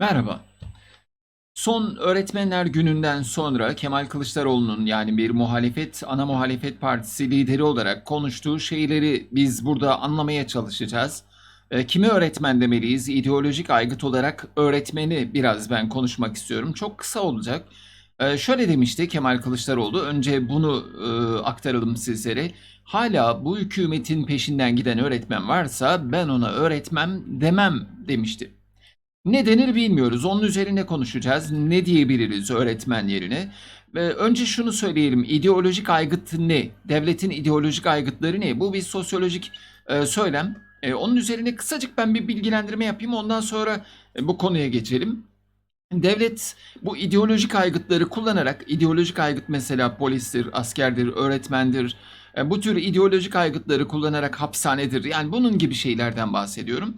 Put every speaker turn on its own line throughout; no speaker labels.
Merhaba. Son Öğretmenler Günü'nden sonra Kemal Kılıçdaroğlu'nun yani bir muhalefet, ana muhalefet partisi lideri olarak konuştuğu şeyleri biz burada anlamaya çalışacağız. E, kimi öğretmen demeliyiz? İdeolojik aygıt olarak öğretmeni biraz ben konuşmak istiyorum. Çok kısa olacak. E, şöyle demişti Kemal Kılıçdaroğlu. Önce bunu e, aktaralım sizlere. Hala bu hükümetin peşinden giden öğretmen varsa ben ona öğretmem demem demişti. Ne denir bilmiyoruz. Onun üzerine konuşacağız. Ne diyebiliriz öğretmen yerine? Ve önce şunu söyleyelim. İdeolojik aygıt ne? Devletin ideolojik aygıtları ne? Bu bir sosyolojik e, söylem. E, onun üzerine kısacık ben bir bilgilendirme yapayım. Ondan sonra e, bu konuya geçelim. Devlet bu ideolojik aygıtları kullanarak, ideolojik aygıt mesela polistir, askerdir, öğretmendir, e, bu tür ideolojik aygıtları kullanarak hapishanedir. Yani bunun gibi şeylerden bahsediyorum.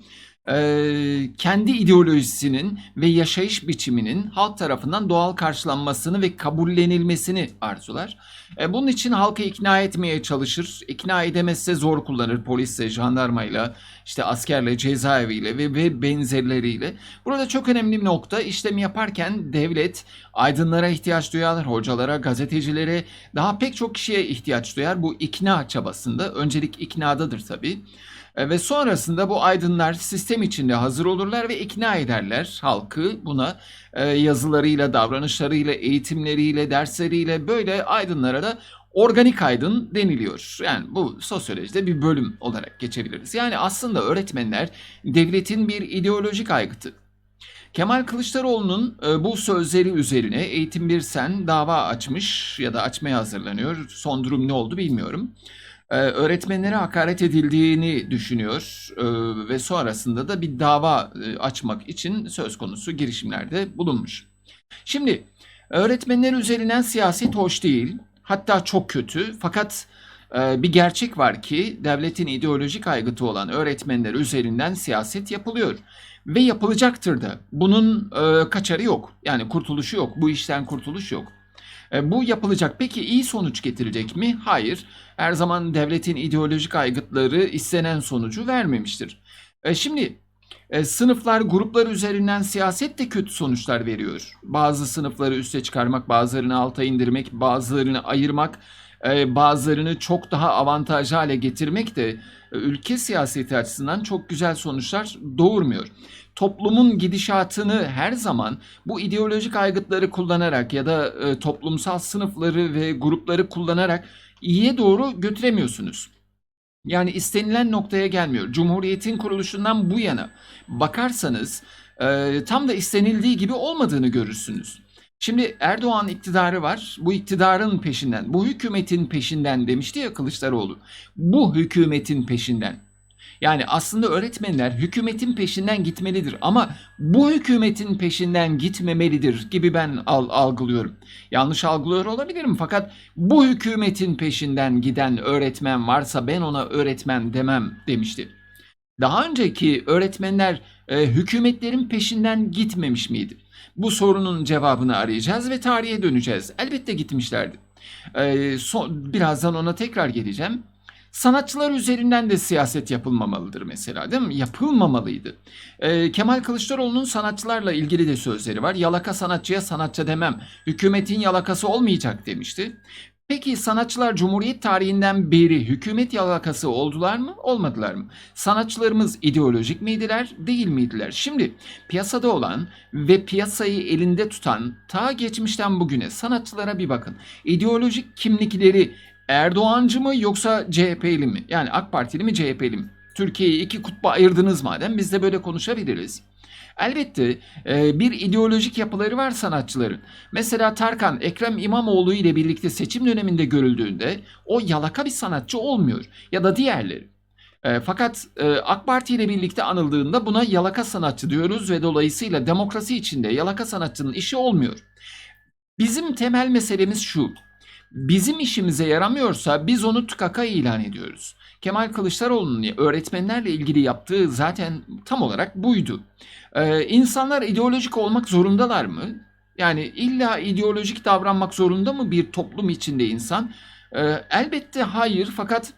E, kendi ideolojisinin ve yaşayış biçiminin halk tarafından doğal karşılanmasını ve kabullenilmesini arzular. E, bunun için halkı ikna etmeye çalışır. İkna edemezse zor kullanır polisle, jandarmayla, işte askerle, cezaeviyle ve, ve benzerleriyle. Burada çok önemli bir nokta işlemi yaparken devlet aydınlara ihtiyaç duyar, hocalara, gazetecilere, daha pek çok kişiye ihtiyaç duyar. Bu ikna çabasında öncelik iknadadır tabii. E, Ve sonrasında bu aydınlar sistem içinde hazır olurlar ve ikna ederler halkı buna e, yazılarıyla, davranışlarıyla, eğitimleriyle, dersleriyle böyle aydınlara da organik aydın deniliyor. Yani bu sosyolojide bir bölüm olarak geçebiliriz. Yani aslında öğretmenler devletin bir ideolojik aygıtı. Kemal Kılıçdaroğlu'nun e, bu sözleri üzerine Eğitim Bir Sen dava açmış ya da açmaya hazırlanıyor. Son durum ne oldu bilmiyorum. E, öğretmenlere hakaret edildiğini düşünüyor e, ve sonrasında da bir dava e, açmak için söz konusu girişimlerde bulunmuş. Şimdi öğretmenler üzerinden siyaset hoş değil, hatta çok kötü. Fakat e, bir gerçek var ki devletin ideolojik aygıtı olan öğretmenler üzerinden siyaset yapılıyor ve yapılacaktır da. Bunun e, kaçarı yok. Yani kurtuluşu yok. Bu işten kurtuluş yok. E, bu yapılacak. Peki iyi sonuç getirecek mi? Hayır. Her zaman devletin ideolojik aygıtları istenen sonucu vermemiştir. E, şimdi e, sınıflar, gruplar üzerinden siyaset de kötü sonuçlar veriyor. Bazı sınıfları üste çıkarmak, bazılarını alta indirmek, bazılarını ayırmak, bazılarını çok daha avantajlı hale getirmek de e, ülke siyaseti açısından çok güzel sonuçlar doğurmuyor. Toplumun gidişatını her zaman bu ideolojik aygıtları kullanarak ya da e, toplumsal sınıfları ve grupları kullanarak iyiye doğru götüremiyorsunuz. Yani istenilen noktaya gelmiyor. Cumhuriyetin kuruluşundan bu yana bakarsanız e, tam da istenildiği gibi olmadığını görürsünüz. Şimdi Erdoğan iktidarı var. Bu iktidarın peşinden, bu hükümetin peşinden demişti ya Kılıçdaroğlu. Bu hükümetin peşinden. Yani aslında öğretmenler hükümetin peşinden gitmelidir ama bu hükümetin peşinden gitmemelidir gibi ben al- algılıyorum. Yanlış algılıyor olabilirim fakat bu hükümetin peşinden giden öğretmen varsa ben ona öğretmen demem demişti. Daha önceki öğretmenler e, hükümetlerin peşinden gitmemiş miydi? Bu sorunun cevabını arayacağız ve tarihe döneceğiz. Elbette gitmişlerdi. E, son, birazdan ona tekrar geleceğim. Sanatçılar üzerinden de siyaset yapılmamalıdır mesela değil mi? Yapılmamalıydı. E, Kemal Kılıçdaroğlu'nun sanatçılarla ilgili de sözleri var. Yalaka sanatçıya sanatçı demem. Hükümetin yalakası olmayacak demişti. Peki sanatçılar Cumhuriyet tarihinden beri hükümet yalakası oldular mı, olmadılar mı? Sanatçılarımız ideolojik miydiler, değil miydiler? Şimdi piyasada olan ve piyasayı elinde tutan ta geçmişten bugüne sanatçılara bir bakın. İdeolojik kimlikleri Erdoğancı mı yoksa CHP'li mi? Yani AK Partili mi CHP'li mi? Türkiye'yi iki kutba ayırdınız madem biz de böyle konuşabiliriz. Elbette e, bir ideolojik yapıları var sanatçıların. Mesela Tarkan, Ekrem İmamoğlu ile birlikte seçim döneminde görüldüğünde o yalaka bir sanatçı olmuyor. Ya da diğerleri. E, fakat e, AK Parti ile birlikte anıldığında buna yalaka sanatçı diyoruz ve dolayısıyla demokrasi içinde yalaka sanatçının işi olmuyor. Bizim temel meselemiz şu. Bizim işimize yaramıyorsa biz onu tukaka ilan ediyoruz. Kemal Kılıçdaroğlu'nun öğretmenlerle ilgili yaptığı zaten tam olarak buydu. Ee, insanlar ideolojik olmak zorundalar mı? Yani illa ideolojik davranmak zorunda mı bir toplum içinde insan? Ee, elbette hayır fakat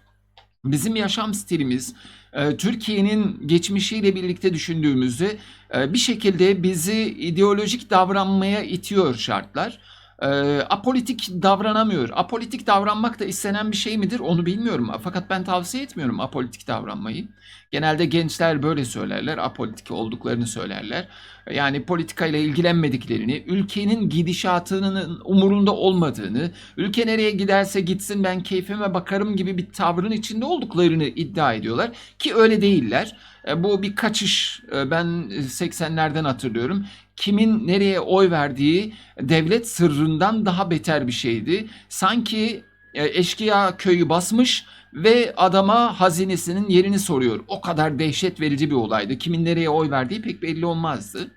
bizim yaşam stilimiz e, Türkiye'nin geçmişiyle birlikte düşündüğümüzde bir şekilde bizi ideolojik davranmaya itiyor şartlar. E, apolitik davranamıyor. Apolitik davranmak da istenen bir şey midir onu bilmiyorum. Fakat ben tavsiye etmiyorum apolitik davranmayı. Genelde gençler böyle söylerler, apolitik olduklarını söylerler. Yani politikayla ilgilenmediklerini, ülkenin gidişatının umurunda olmadığını, ülke nereye giderse gitsin ben keyfime bakarım gibi bir tavrın içinde olduklarını iddia ediyorlar. Ki öyle değiller. E, Bu bir kaçış. E, Ben 80'lerden hatırlıyorum. Kimin nereye oy verdiği devlet sırrından daha beter bir şeydi. Sanki e, eşkıya köyü basmış ve adama hazinesinin yerini soruyor. O kadar dehşet verici bir olaydı. Kimin nereye oy verdiği pek belli olmazdı.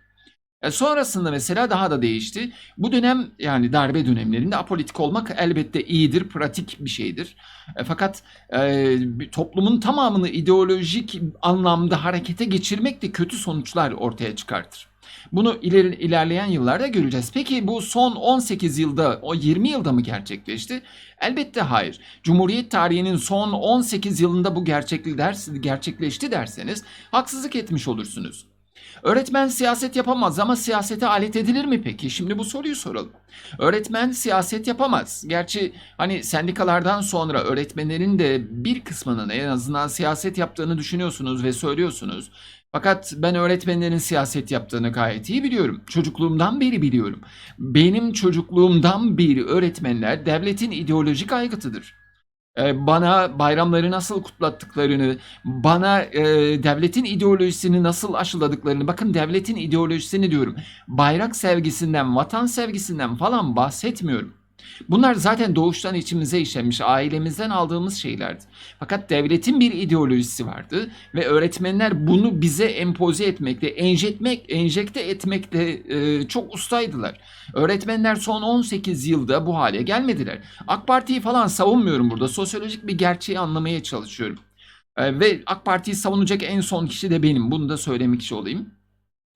E, sonrasında mesela daha da değişti. Bu dönem yani darbe dönemlerinde apolitik olmak elbette iyidir, pratik bir şeydir. E, fakat e, toplumun tamamını ideolojik anlamda harekete geçirmek de kötü sonuçlar ortaya çıkartır. Bunu ileri, ilerleyen yıllarda göreceğiz. Peki bu son 18 yılda, o 20 yılda mı gerçekleşti? Elbette hayır. Cumhuriyet tarihinin son 18 yılında bu gerçekli ders, gerçekleşti derseniz haksızlık etmiş olursunuz. Öğretmen siyaset yapamaz ama siyasete alet edilir mi peki? Şimdi bu soruyu soralım. Öğretmen siyaset yapamaz. Gerçi hani sendikalardan sonra öğretmenlerin de bir kısmının en azından siyaset yaptığını düşünüyorsunuz ve söylüyorsunuz. Fakat ben öğretmenlerin siyaset yaptığını gayet iyi biliyorum. Çocukluğumdan beri biliyorum. Benim çocukluğumdan beri öğretmenler devletin ideolojik aygıtıdır. Ee, Bana bayramları nasıl kutlattıklarını, bana e, devletin ideolojisini nasıl aşıladıklarını, bakın devletin ideolojisini diyorum. Bayrak sevgisinden, vatan sevgisinden falan bahsetmiyorum. Bunlar zaten doğuştan içimize işlemiş, ailemizden aldığımız şeylerdi. Fakat devletin bir ideolojisi vardı ve öğretmenler bunu bize empoze etmekte, enjetmek, enjekte etmekte e, çok ustaydılar. Öğretmenler son 18 yılda bu hale gelmediler. AK Parti'yi falan savunmuyorum burada. Sosyolojik bir gerçeği anlamaya çalışıyorum. E, ve AK Parti'yi savunacak en son kişi de benim. Bunu da söylemek olayım.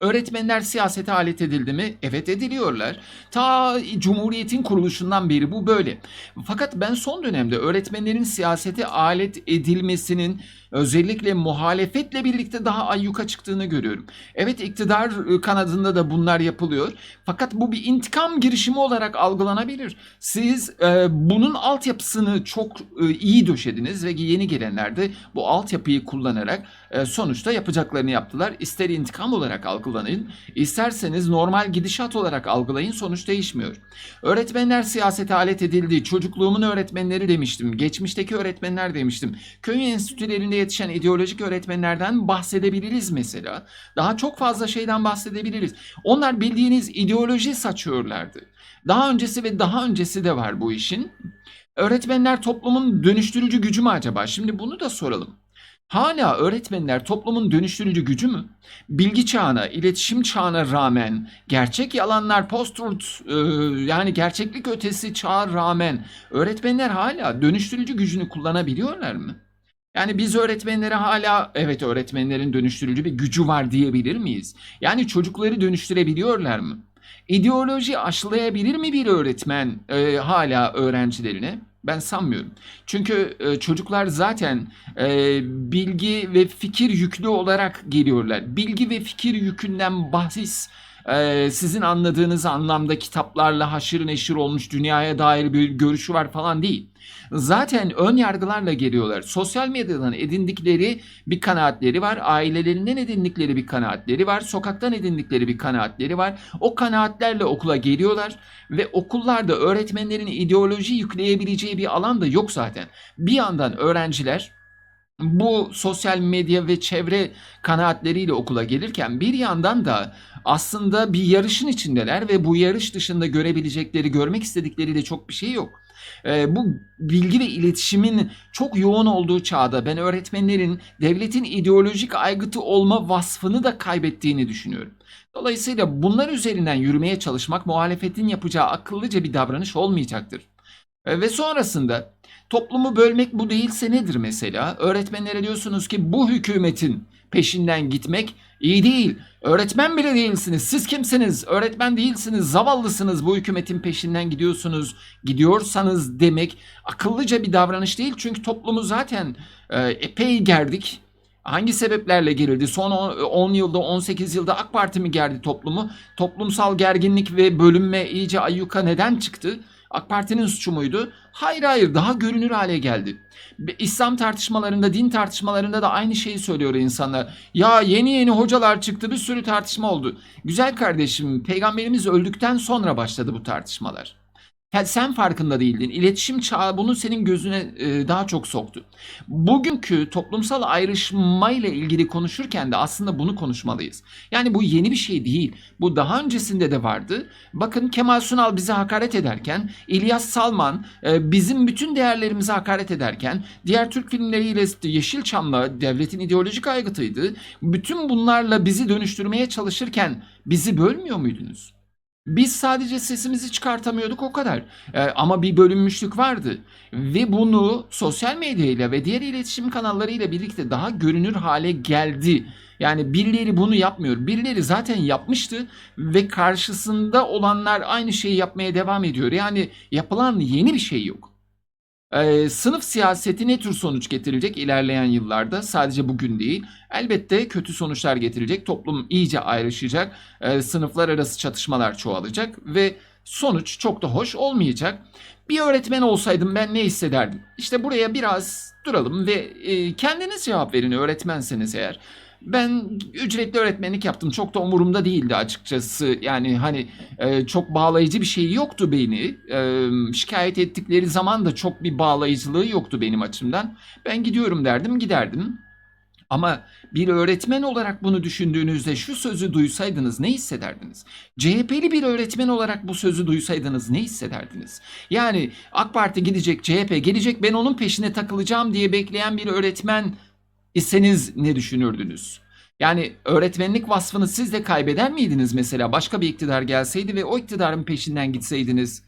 Öğretmenler siyasete alet edildi mi? Evet ediliyorlar. Ta Cumhuriyet'in kuruluşundan beri bu böyle. Fakat ben son dönemde öğretmenlerin siyasete alet edilmesinin özellikle muhalefetle birlikte daha ayyuka çıktığını görüyorum. Evet iktidar ıı, kanadında da bunlar yapılıyor. Fakat bu bir intikam girişimi olarak algılanabilir. Siz e, bunun altyapısını çok e, iyi döşediniz ve yeni gelenler de bu altyapıyı kullanarak e, sonuçta yapacaklarını yaptılar. İster intikam olarak algılayın, isterseniz normal gidişat olarak algılayın sonuç değişmiyor. Öğretmenler siyasete alet edildi. Çocukluğumun öğretmenleri demiştim. Geçmişteki öğretmenler demiştim. Köy enstitülerinde yetişen ideolojik öğretmenlerden bahsedebiliriz mesela. Daha çok fazla şeyden bahsedebiliriz. Onlar bildiğiniz ideoloji saçıyorlardı. Daha öncesi ve daha öncesi de var bu işin. Öğretmenler toplumun dönüştürücü gücü mü acaba? Şimdi bunu da soralım. Hala öğretmenler toplumun dönüştürücü gücü mü? Bilgi çağına, iletişim çağına rağmen, gerçek yalanlar, post-truth e, yani gerçeklik ötesi çağa rağmen öğretmenler hala dönüştürücü gücünü kullanabiliyorlar mı? Yani biz öğretmenlere hala evet öğretmenlerin dönüştürücü bir gücü var diyebilir miyiz? Yani çocukları dönüştürebiliyorlar mı? İdeoloji aşılayabilir mi bir öğretmen e, hala öğrencilerine? Ben sanmıyorum. Çünkü e, çocuklar zaten e, bilgi ve fikir yüklü olarak geliyorlar. Bilgi ve fikir yükünden bahis e, sizin anladığınız anlamda kitaplarla haşır neşir olmuş dünyaya dair bir görüşü var falan değil. Zaten ön yargılarla geliyorlar. Sosyal medyadan edindikleri bir kanaatleri var. Ailelerinden edindikleri bir kanaatleri var. Sokaktan edindikleri bir kanaatleri var. O kanaatlerle okula geliyorlar ve okullarda öğretmenlerin ideoloji yükleyebileceği bir alan da yok zaten. Bir yandan öğrenciler bu sosyal medya ve çevre kanaatleriyle okula gelirken bir yandan da aslında bir yarışın içindeler ve bu yarış dışında görebilecekleri, görmek istedikleri de çok bir şey yok. Ee, bu bilgi ve iletişimin çok yoğun olduğu çağda ben öğretmenlerin devletin ideolojik aygıtı olma vasfını da kaybettiğini düşünüyorum. Dolayısıyla bunlar üzerinden yürümeye çalışmak muhalefetin yapacağı akıllıca bir davranış olmayacaktır. E, Ve sonrasında toplumu bölmek bu değilse nedir mesela? Öğretmenlere diyorsunuz ki bu hükümetin peşinden gitmek iyi değil. Öğretmen bile değilsiniz. Siz kimsiniz? Öğretmen değilsiniz. Zavallısınız. Bu hükümetin peşinden gidiyorsunuz. Gidiyorsanız demek akıllıca bir davranış değil. Çünkü toplumu zaten e, epey gerdik. Hangi sebeplerle gerildi? Son 10 yılda, 18 yılda AK Parti mi gerdi toplumu? Toplumsal gerginlik ve bölünme iyice ayyuka neden çıktı? AK Parti'nin suçu muydu? Hayır hayır daha görünür hale geldi. İslam tartışmalarında, din tartışmalarında da aynı şeyi söylüyor insanlar. Ya yeni yeni hocalar çıktı bir sürü tartışma oldu. Güzel kardeşim peygamberimiz öldükten sonra başladı bu tartışmalar. Sen farkında değildin. İletişim çağı bunu senin gözüne e, daha çok soktu. Bugünkü toplumsal ayrışmayla ilgili konuşurken de aslında bunu konuşmalıyız. Yani bu yeni bir şey değil. Bu daha öncesinde de vardı. Bakın Kemal Sunal bize hakaret ederken, İlyas Salman e, bizim bütün değerlerimize hakaret ederken, diğer Türk filmleriyle Yeşilçam'la devletin ideolojik aygıtıydı. Bütün bunlarla bizi dönüştürmeye çalışırken bizi bölmüyor muydunuz? Biz sadece sesimizi çıkartamıyorduk o kadar. Ee, ama bir bölünmüşlük vardı. Ve bunu sosyal medyayla ve diğer iletişim kanallarıyla birlikte daha görünür hale geldi. Yani birileri bunu yapmıyor. Birileri zaten yapmıştı ve karşısında olanlar aynı şeyi yapmaya devam ediyor. Yani yapılan yeni bir şey yok. Ee, sınıf siyaseti ne tür sonuç getirecek ilerleyen yıllarda? Sadece bugün değil. Elbette kötü sonuçlar getirecek. Toplum iyice ayrışacak. Ee, sınıflar arası çatışmalar çoğalacak ve sonuç çok da hoş olmayacak. Bir öğretmen olsaydım ben ne hissederdim? İşte buraya biraz duralım ve e, kendiniz cevap verin öğretmenseniz eğer. Ben ücretli öğretmenlik yaptım. Çok da umurumda değildi açıkçası. Yani hani e, çok bağlayıcı bir şey yoktu beni. E, şikayet ettikleri zaman da çok bir bağlayıcılığı yoktu benim açımdan. Ben gidiyorum derdim, giderdim. Ama bir öğretmen olarak bunu düşündüğünüzde şu sözü duysaydınız ne hissederdiniz? CHP'li bir öğretmen olarak bu sözü duysaydınız ne hissederdiniz? Yani AK Parti gidecek, CHP gelecek ben onun peşine takılacağım diye bekleyen bir öğretmen iseniz ne düşünürdünüz? Yani öğretmenlik vasfını siz de kaybeder miydiniz mesela başka bir iktidar gelseydi ve o iktidarın peşinden gitseydiniz?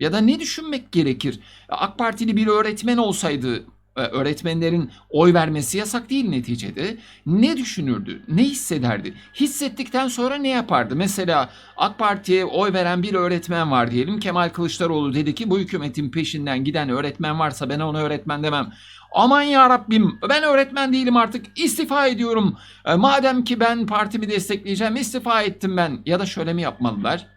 Ya da ne düşünmek gerekir? AK Partili bir öğretmen olsaydı e, öğretmenlerin oy vermesi yasak değil neticede. Ne düşünürdü? Ne hissederdi? Hissettikten sonra ne yapardı? Mesela AK Parti'ye oy veren bir öğretmen var diyelim. Kemal Kılıçdaroğlu dedi ki bu hükümetin peşinden giden öğretmen varsa ben ona öğretmen demem. Aman ya Rabbim ben öğretmen değilim artık istifa ediyorum. E, madem ki ben partimi destekleyeceğim istifa ettim ben. Ya da şöyle mi yapmalılar?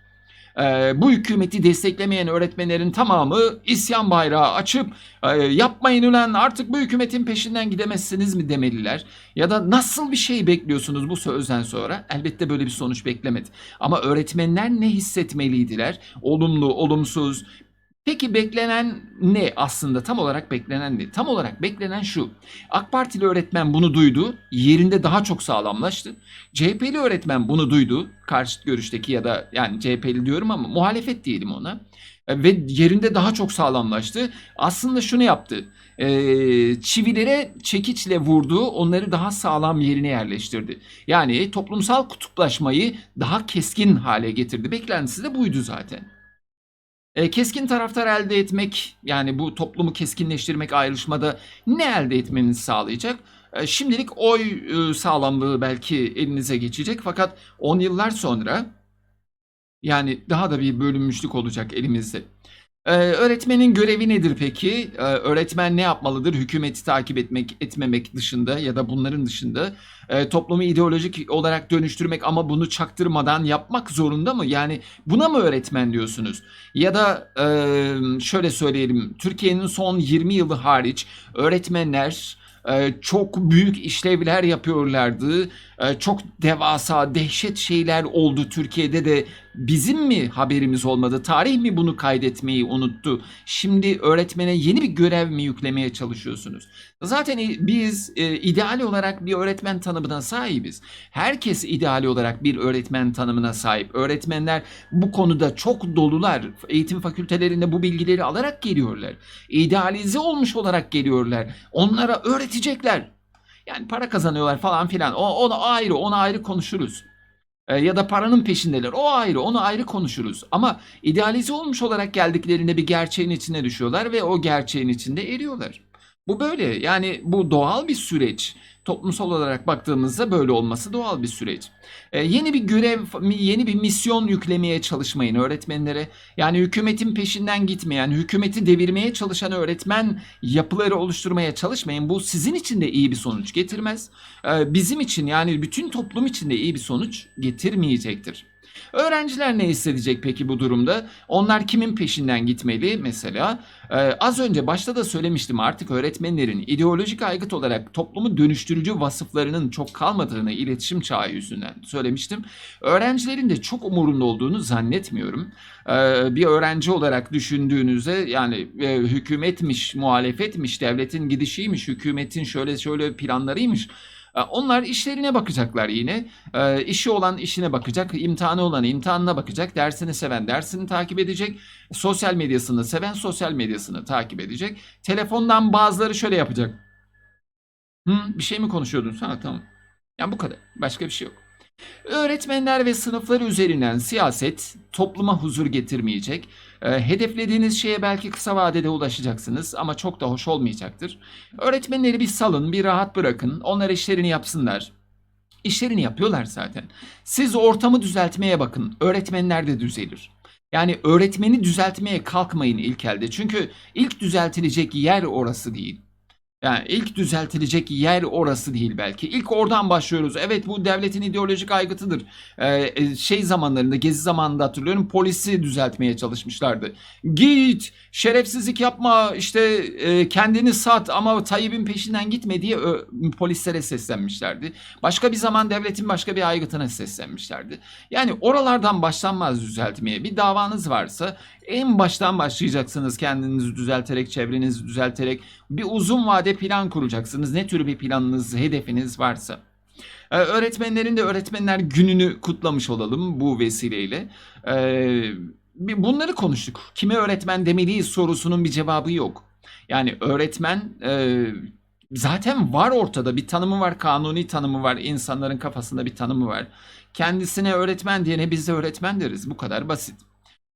Ee, bu hükümeti desteklemeyen öğretmenlerin tamamı isyan bayrağı açıp yapmayın ulan artık bu hükümetin peşinden gidemezsiniz mi demeliler. Ya da nasıl bir şey bekliyorsunuz bu sözden sonra? Elbette böyle bir sonuç beklemedi. Ama öğretmenler ne hissetmeliydiler? Olumlu, olumsuz. Peki beklenen ne aslında? Tam olarak beklenen ne? Tam olarak beklenen şu. AK Partili öğretmen bunu duydu, yerinde daha çok sağlamlaştı. CHP'li öğretmen bunu duydu, karşıt görüşteki ya da yani CHP'li diyorum ama muhalefet diyelim ona. E, Ve yerinde daha çok sağlamlaştı. Aslında şunu yaptı. E, çivilere çekiçle vurdu, onları daha sağlam yerine yerleştirdi. Yani toplumsal kutuplaşmayı daha keskin hale getirdi. Beklentisi de buydu zaten. E, keskin taraftar elde etmek yani bu toplumu keskinleştirmek ayrışmada ne elde etmenizi sağlayacak? E, şimdilik oy e, sağlamlığı belki elinize geçecek fakat 10 yıllar sonra yani daha da bir bölünmüşlük olacak elimizde. Ee, öğretmenin görevi nedir peki? Ee, öğretmen ne yapmalıdır? Hükümeti takip etmek, etmemek dışında ya da bunların dışında Ee, toplumu ideolojik olarak dönüştürmek ama bunu çaktırmadan yapmak zorunda mı? Yani buna mı öğretmen diyorsunuz? Ya da e, şöyle söyleyelim, Türkiye'nin son 20 yılı hariç öğretmenler e, çok büyük işlevler yapıyorlardı. E, çok devasa, dehşet şeyler oldu Türkiye'de de bizim mi haberimiz olmadı? Tarih mi bunu kaydetmeyi unuttu? Şimdi öğretmene yeni bir görev mi yüklemeye çalışıyorsunuz? Zaten biz e, ideal olarak bir öğretmen tanımına sahibiz. Herkes ideal olarak bir öğretmen tanımına sahip. Öğretmenler bu konuda çok dolular. Eğitim fakültelerinde bu bilgileri alarak geliyorlar. İdealize olmuş olarak geliyorlar. Onlara öğretecekler. Yani para kazanıyorlar falan filan. O, onu ayrı, onu ayrı konuşuruz. E, ya da paranın peşindeler. O ayrı, onu ayrı konuşuruz. Ama idealize olmuş olarak geldiklerinde bir gerçeğin içine düşüyorlar ve o gerçeğin içinde eriyorlar. Bu böyle yani bu doğal bir süreç. Toplumsal olarak baktığımızda böyle olması doğal bir süreç. Ee, yeni bir görev, yeni bir misyon yüklemeye çalışmayın öğretmenlere. Yani hükümetin peşinden gitmeyen, hükümeti devirmeye çalışan öğretmen yapıları oluşturmaya çalışmayın. Bu sizin için de iyi bir sonuç getirmez. Ee, bizim için yani bütün toplum için de iyi bir sonuç getirmeyecektir. Öğrenciler ne hissedecek peki bu durumda? Onlar kimin peşinden gitmeli mesela? Ee, az önce başta da söylemiştim artık öğretmenlerin ideolojik aygıt olarak toplumu dönüştürücü vasıflarının çok kalmadığını iletişim çağı yüzünden söylemiştim. Öğrencilerin de çok umurunda olduğunu zannetmiyorum. Ee, bir öğrenci olarak düşündüğünüzde yani e, hükümetmiş, muhalefetmiş, devletin gidişiymiş, hükümetin şöyle şöyle planlarıymış. E, Onlar işlerine bakacaklar yine. E, işi olan işine bakacak, imtihanı olan imtihanına bakacak, dersini seven dersini takip edecek, sosyal medyasını seven sosyal medyasını takip edecek. Telefondan bazıları şöyle yapacak. Hı, bir şey mi konuşuyordun? Ha tamam. Yani bu kadar. Başka bir şey yok. Öğretmenler ve sınıflar üzerinden siyaset topluma huzur getirmeyecek. E, hedeflediğiniz şeye belki kısa vadede ulaşacaksınız ama çok da hoş olmayacaktır. Öğretmenleri bir salın, bir rahat bırakın. Onlar işlerini yapsınlar. İşlerini yapıyorlar zaten. Siz ortamı düzeltmeye bakın. Öğretmenler de düzelir. Yani öğretmeni düzeltmeye kalkmayın ilk elde. Çünkü ilk düzeltilecek yer orası değil. Yani ilk düzeltilecek yer orası değil belki. İlk oradan başlıyoruz. Evet bu devletin ideolojik aygıtıdır. Ee, e, şey zamanlarında, gezi zamanında hatırlıyorum polisi düzeltmeye çalışmışlardı. Git, şerefsizlik yapma, işte e, kendini sat ama Tayyip'in peşinden gitme diye ö, polislere seslenmişlerdi. Başka bir zaman devletin başka bir aygıtına seslenmişlerdi. Yani oralardan başlanmaz düzeltmeye. Bir davanız varsa en baştan başlayacaksınız kendinizi düzelterek, çevrenizi düzelterek. Bir uzun vade plan kuracaksınız. Ne tür bir planınız, hedefiniz varsa. Ee, öğretmenlerin de öğretmenler gününü kutlamış olalım bu vesileyle. Ee, bunları konuştuk. Kime öğretmen demeliyiz sorusunun bir cevabı yok. Yani öğretmen e, zaten var ortada bir tanımı var, kanuni tanımı var, insanların kafasında bir tanımı var. Kendisine öğretmen diyene biz de öğretmen deriz. Bu kadar basit.